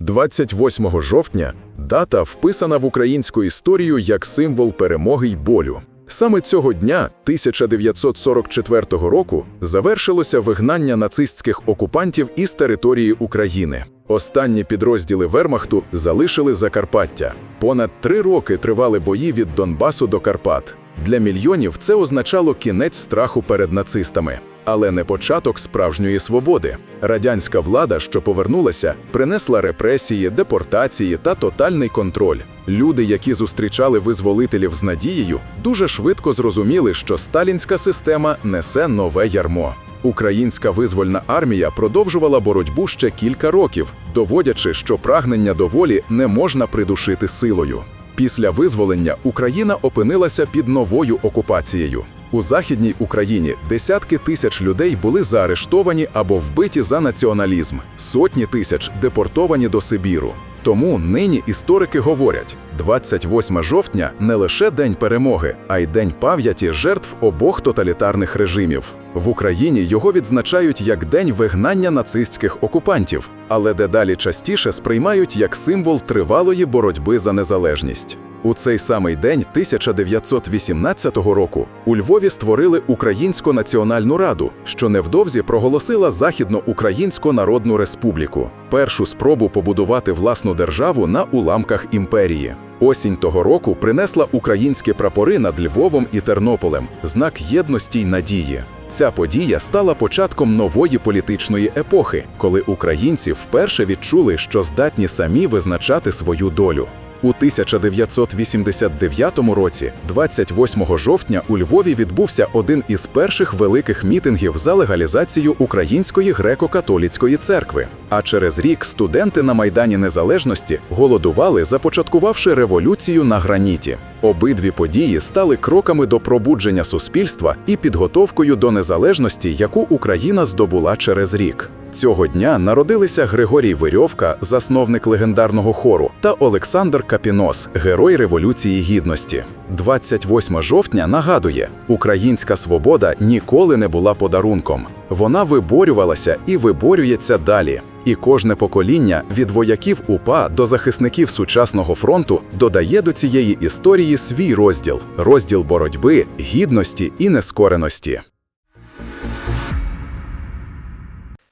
28 жовтня дата вписана в українську історію як символ перемоги й болю. Саме цього дня, 1944 року, завершилося вигнання нацистських окупантів із території України. Останні підрозділи Вермахту залишили Закарпаття. Понад три роки тривали бої від Донбасу до Карпат. Для мільйонів це означало кінець страху перед нацистами, але не початок справжньої свободи. Радянська влада, що повернулася, принесла репресії, депортації та тотальний контроль. Люди, які зустрічали визволителів з надією, дуже швидко зрозуміли, що сталінська система несе нове ярмо. Українська визвольна армія продовжувала боротьбу ще кілька років, доводячи, що прагнення до волі не можна придушити силою. Після визволення Україна опинилася під новою окупацією. У Західній Україні десятки тисяч людей були заарештовані або вбиті за націоналізм, сотні тисяч депортовані до Сибіру. Тому нині історики говорять: 28 жовтня не лише день перемоги, а й день пам'яті жертв обох тоталітарних режимів. В Україні його відзначають як день вигнання нацистських окупантів, але дедалі частіше сприймають як символ тривалої боротьби за незалежність. У цей самий день 1918 року у Львові створили Українську національну раду, що невдовзі проголосила Західноукраїнську Народну Республіку, першу спробу побудувати власну державу на уламках імперії. Осінь того року принесла українські прапори над Львовом і Тернополем, знак єдності й надії. Ця подія стала початком нової політичної епохи, коли українці вперше відчули, що здатні самі визначати свою долю. У 1989 році, 28 жовтня, у Львові відбувся один із перших великих мітингів за легалізацію Української греко-католицької церкви. А через рік студенти на Майдані Незалежності голодували, започаткувавши революцію на граніті. Обидві події стали кроками до пробудження суспільства і підготовкою до незалежності, яку Україна здобула через рік. Цього дня народилися Григорій Вирьовка, засновник легендарного хору, та Олександр Капінос, герой Революції Гідності. 28 жовтня нагадує, українська свобода ніколи не була подарунком. Вона виборювалася і виборюється далі. І кожне покоління від вояків УПА до захисників сучасного фронту додає до цієї історії свій розділ розділ боротьби, гідності і нескореності.